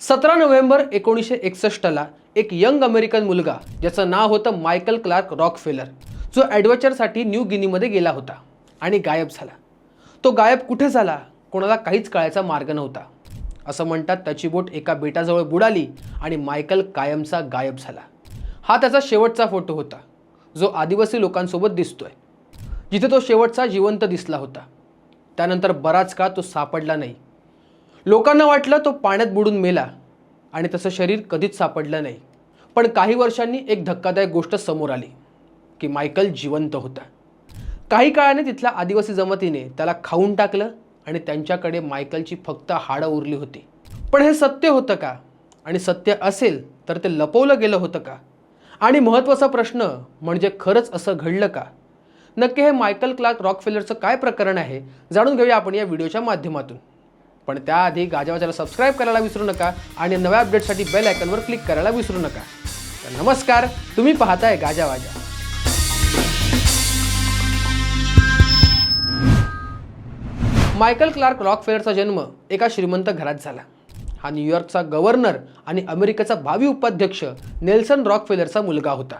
सतरा नोव्हेंबर एकोणीसशे एकसष्टला एक यंग अमेरिकन मुलगा ज्याचं नाव होतं मायकल क्लार्क रॉक फेलर जो ॲडव्हेचरसाठी न्यू गिनीमध्ये गेला होता आणि गायब झाला. तो गायब कुठे झाला? कोणाला काहीच कळायचा मार्ग नव्हता. असं म्हणतात त्याची बोट एका बेटाजवळ बुडाली आणि मायकल कायमचा गायब झाला. हा त्याचा शेवटचा फोटो होता जो आदिवासी लोकांसोबत दिसतोय. जिथे तो शेवटचा जिवंत दिसला होता. त्यानंतर बराच काळ तो सापडला नाही. लोकांना वाटलं तो पाण्यात बुडून मेला आणि तसं शरीर कधीच सापडलं नाही. पण काही वर्षांनी एक धक्कादायक गोष्ट समोर आली की मायकल जिवंत होता. काही काळाने तिथल्या आदिवासी जमातीने त्याला खाऊन टाकलं आणि त्यांच्याकडे मायकलची फक्त हाडं उरली होती. पण हे सत्य होतं का? आणि सत्य असेल तर ते लपवलं गेलं होतं का? आणि महत्त्वाचा प्रश्न म्हणजे खरंच असं घडलं का? नक्की हे मायकल क्लार्क रॉक फेलरचं काय प्रकरण आहे जाणून घेऊया आपण या व्हिडिओच्या माध्यमातून. पण त्याआधी गाजावाजाला सबस्क्राईब करायला विसरू नका आणि नव्या अपडेटसाठी बेल आयकनवर क्लिक करायला विसरू नका. तर नमस्कार तुम्ही पाहताय गाजावाजा मायकल क्लार्क रॉकफेलरचा जन्म एका श्रीमंत घरात झाला. हा न्यूयॉर्कचा गव्हर्नर आणि अमेरिकेचा भावी उपाध्यक्ष नेल्सन रॉकफेलरचा मुलगा होता.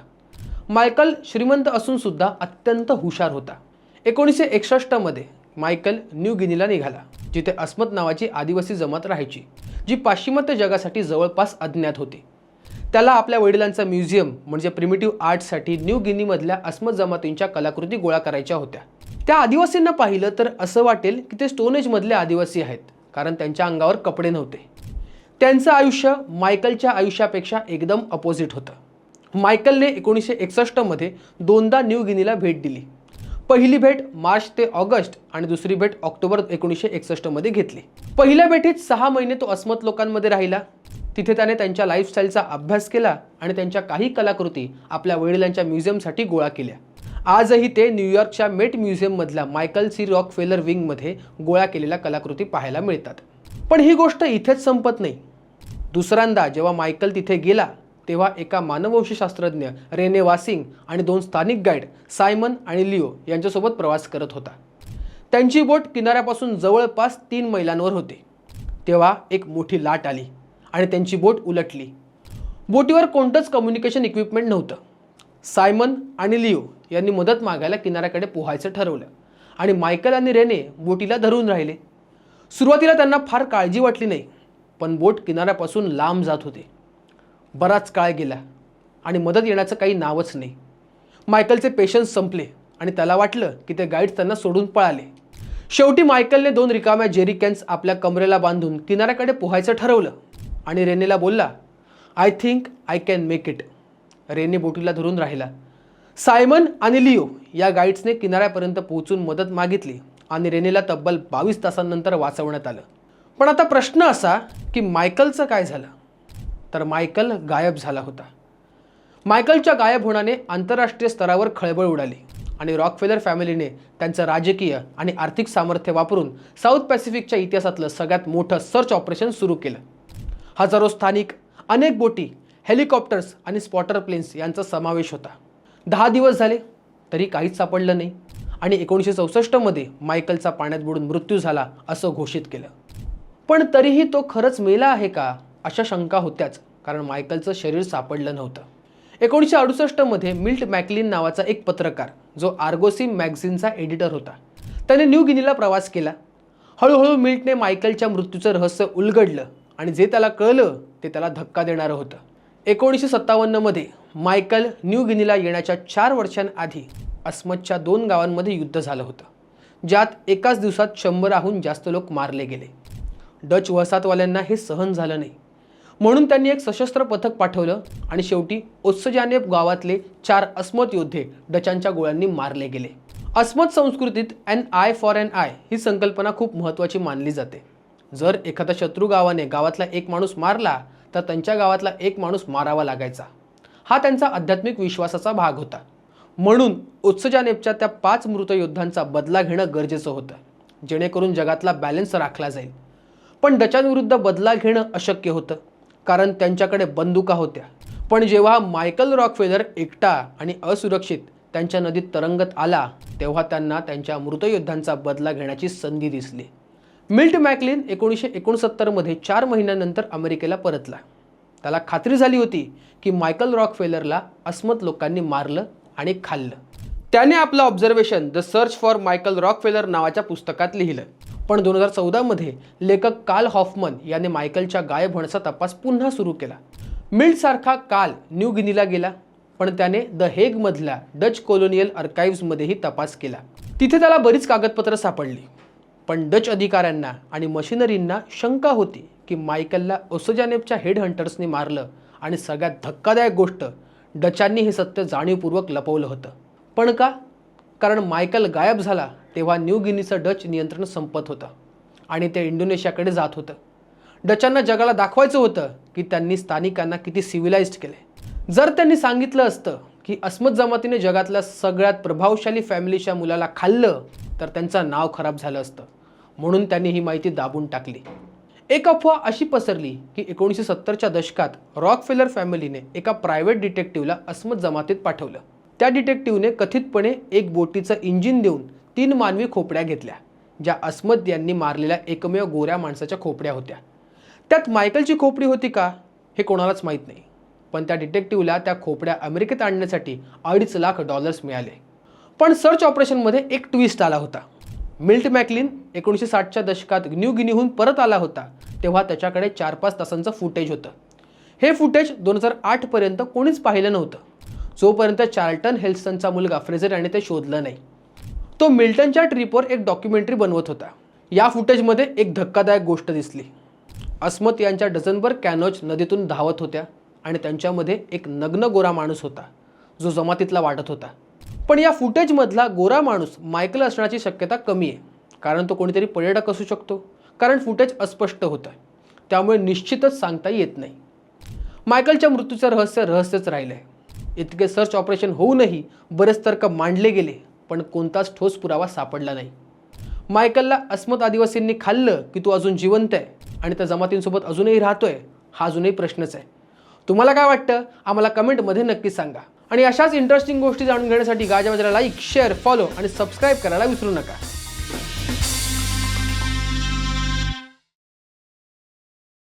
मायकल श्रीमंत असून सुद्धा अत्यंत हुशार होता. एकोणीसशे एकसष्टमध्ये मायकल न्यू गिनीला निघाला. जिथे अस्मत नावाची आदिवासी जमात राहायची जी पाश्चिमात्य जगासाठी जवळपास अज्ञात होती. त्याला आपल्या वडिलांचा म्युझियम म्हणजे प्रिमिटिव्ह आर्टसाठी न्यू गिनीमधल्या अस्मत जमातींच्या कलाकृती गोळा करायच्या होत्या. त्या आदिवासींना पाहिलं तर असं वाटेल की ते स्टोनेजमधले आदिवासी आहेत कारण त्यांच्या अंगावर कपडे नव्हते. त्यांचं आयुष्य मायकलच्या आयुष्यापेक्षा एकदम अपोजिट होतं. मायकलने एकोणीसशे एकसष्टमध्ये दोनदा न्यू गिनीला भेट दिली. पहिली भेट मार्च ते ऑगस्ट आणि दुसरी भेट ऑक्टोबर एकोणीसशे एकसष्टमध्ये घेतली. पहिल्या भेटीत सहा महिने तो अस्मत लोकांमध्ये राहिला. तिथे त्याने त्यांच्या लाईफस्टाईलचा अभ्यास केला आणि त्यांच्या काही कलाकृती आपल्या वडिलांच्या म्युझियमसाठी गोळा केल्या. आजही ते न्यूयॉर्कच्या मेट म्युझियममधल्या मायकल सी. रॉक फेलर विंगमध्ये गोळा केलेल्या कलाकृती पाहायला मिळतात. पण ही गोष्ट इथेच संपत नाही. दुसऱ्यांदा जेव्हा मायकल तिथे गेला तेव्हा एका मानववंशशास्त्रज्ञ रेने वासिंग आणि दोन स्थानिक गाईड सायमन आणि लिओ यांच्यासोबत प्रवास करत होता. त्यांची बोट किनाऱ्यापासून जवळपास तीन मैलांवर होते. तेव्हा एक मोठी लाट आली आणि त्यांची बोट उलटली. बोटीवर कोणतंच कम्युनिकेशन इक्विपमेंट नव्हतं. सायमन आणि लिओ यांनी मदत मागायला किनाऱ्याकडे पोहायचं ठरवलं आणि मायकल आणि रेने बोटीला धरून राहिले. सुरुवातीला त्यांना फार काळजी वाटली नाही पण बोट किनाऱ्यापासून लांब जात होती. बराच काळ गेला आणि मदत येण्याचं काही नावच नाही. मायकलचे पेशन्स संपले आणि त्याला वाटलं की ते गाईड्स त्यांना सोडून पळाले. शेवटी मायकलने दोन रिकाम्या जेरी कॅन्स आपल्या कमरेला बांधून किनाऱ्याकडे पोहायचं ठरवलं आणि रेनेला बोलला I think I can make it. Rene बोटीला धरून राहिला. सायमन आणि लिओ या गाईड्सने किनाऱ्यापर्यंत पोहोचून मदत मागितली आणि रेनेला तब्बल बावीस तासांनंतर वाचवण्यात आलं. पण आता प्रश्न असा की मायकलचं काय झालं? तर मायकल गायब झाला होता. मायकलच्या गायब होण्याने आंतरराष्ट्रीय स्तरावर खळबळ उडाली आणि रॉकफेलर फॅमिलीने त्यांचं राजकीय आणि आर्थिक सामर्थ्य वापरून साऊथ पॅसिफिकच्या इतिहासातलं सगळ्यात मोठं सर्च ऑपरेशन सुरू केलं. हजारो स्थानिक अनेक बोटी हेलिकॉप्टर्स आणि स्पॉटर प्लेन्स यांचा समावेश होता. दहा दिवस झाले तरी काहीच सापडलं नाही आणि एकोणीसशे चौसष्टमध्ये मायकलचा पाण्यात बुडून मृत्यू झाला असं घोषित केलं. पण तरीही तो खरंच मेला आहे का? अशा शंका होत्याच कारण मायकलचं शरीर सापडलं नव्हतं. एकोणीसशे अडुसष्टमध्ये मिल्ट मॅकलिन नावाचा एक पत्रकार जो आर्गोसिम मॅगझिनचा एडिटर होता त्याने न्यू गिनीला प्रवास केला. हळूहळू मिल्टने मायकलच्या मृत्यूचं रहस्य उलगडलं आणि जे त्याला कळलं ते त्याला धक्का देणारं होतं. एकोणीसशे सत्तावन्नमध्ये मायकल न्यू गिनीला येण्याच्या चार वर्षांआधी अस्मतच्या दोन गावांमध्ये युद्ध झालं होतं ज्यात एकाच दिवसात शंभराहून जास्त लोक मारले गेले. डच वसाहतवाल्यांना हे सहन झालं नाही. म्हणून त्यांनी एक सशस्त्र पथक पाठवलं आणि शेवटी ओत्सजानेब गावातले चार अस्मत योद्धे डचांच्या गोळ्यांनी मारले गेले. अस्मत संस्कृतीत an eye for an eye ही संकल्पना खूप महत्त्वाची मानली जाते. जर एखाद्या शत्रू गावाने गावातला एक माणूस मारला तर त्यांच्या गावातला एक माणूस मारावा लागायचा. हा त्यांचा आध्यात्मिक विश्वासाचा भाग होता. म्हणून उत्सजानेबच्या त्या पाच मृत योद्धांचा बदला घेणं गरजेचं होतं जेणेकरून जगातला बॅलन्स राखला जाईल. पण डचांविरुद्ध बदला घेणं अशक्य होतं. कारण त्यांच्याकडे बंदुका होत्या. पण जेव्हा मायकल रॉकफेलर एकटा आणि असुरक्षित त्यांच्या नदीत तरंगत आला तेव्हा त्यांना त्यांच्या मृतयोद्धांचा बदला घेण्याची संधी दिसली. मिल्ट मॅकलिन एकोणीसशे एकोणसत्तरमध्ये चार महिन्यानंतर अमेरिकेला परतला. त्याला खात्री झाली होती की मायकल रॉकफेलरला अस्मत लोकांनी मारलं आणि खाल्लं. त्याने आपलं observation the search for Michael Rockefeller नावाच्या पुस्तकात लिहिलं. पण दोन हजार चौदामध्ये लेखक काल हॉफमन याने मायकलच्या गायब होण्याचा तपास पुन्हा सुरू केला. मिल्डसारखा काल न्यू गिनीला गेला पण त्याने द हेगमधल्या डच कोलोनियल अर्काईव्समध्येही तपास केला. तिथे त्याला बरीच कागदपत्रं सापडली पण डच अधिकाऱ्यांना आणि मशिनरींना शंका होती की मायकलला ओसोजानेपच्या हेडहंटर्सनी मारलं आणि सगळ्यात धक्कादायक गोष्ट डचांनी हे सत्य जाणीवपूर्वक लपवलं होतं. पण का? कारण मायकल गायब झाला तेव्हा न्यू गिनीचं डच नियंत्रण संपत होतं आणि ते इंडोनेशियाकडे जात होतं. डचांना जगाला दाखवायचं होतं की त्यांनी स्थानिकांना किती सिव्हिलाइज्ड केले. जर त्यांनी सांगितलं असतं की अस्मत जमातीने जगातल्या सगळ्यात प्रभावशाली फॅमिलीच्या मुलाला खाल्लं तर त्यांचं नाव खराब झालं असतं. म्हणून त्यांनी ही माहिती दाबून टाकली. एक अफवा अशी पसरली की एकोणीसशे सत्तरच्या दशकात रॉकफेलर फॅमिलीने एका प्रायव्हेट डिटेक्टिव्हला अस्मत जमातीत पाठवलं. त्या डिटेक्टिव्हने कथितपणे एक बोटीचं इंजिन देऊन तीन मानवी खोपड्या घेतल्या ज्या अस्मद यांनी मारलेल्या एकमेव गोऱ्या माणसाच्या खोपड्या होत्या. त्यात मायकलची खोपडी होती का हे कोणालाच माहीत नाही. पण त्या डिटेक्टिव्हला त्या खोपड्या अमेरिकेत आणण्यासाठी अडीच लाख डॉलर्स मिळाले. पण सर्च ऑपरेशनमध्ये एक ट्विस्ट आला होता. मिल्ट मॅकलिन एकोणीसशे साठच्या दशकात न्यू गिनीहून परत आला होता तेव्हा त्याच्याकडे चार पाच तासांचं फुटेज होतं. हे फुटेज दोन हजार आठपर्यंत कोणीच पाहिलं नव्हतं. जोपर्यंत चार्ल्टन हेल्सनचा मुलगा फ्रेझर याने ते शोधलं नाही. तो मिल्टनच्या ट्रिपवर एक डॉक्युमेंटरी बनवत होता. या फुटेजमध्ये एक धक्कादायक गोष्ट दिसली. अस्मत यांच्या डझनभर कॅनोज नदीतून धावत होत्या आणि त्यांच्यामध्ये एक नग्न गोरा माणूस होता जो जमातीतला वाटत होता. पण या फुटेजमधला गोरा माणूस मायकल असण्याची शक्यता कमी आहे कारण तो कोणीतरी पर्यटक असू शकतो कारण फुटेज अस्पष्ट होतं. त्यामुळे निश्चितच सांगता येत नाही. मायकलच्या मृत्यूचं रहस्य रहस्यच राहिलं आहे इतके सर्च ऑपरेशन होऊनही बरेच तर्क मांडले गेले पण कोणताच ठोस पुरावा सापडला नाही. मायकलला अस्मत आदिवासींनी खाल्लं की तू अजून जिवंत आहे आणि त्या जमातींसोबत अजूनही राहतोय हा अजूनही प्रश्नच आहे. तुम्हाला काय वाटतं? आम्हाला कमेंटमध्ये नक्की सांगा. आणि अशाच इंटरेस्टिंग गोष्टी जाणून घेण्यासाठी गाजाबाजाला लाईक शेअर फॉलो आणि सबस्क्राईब करायला विसरू नका.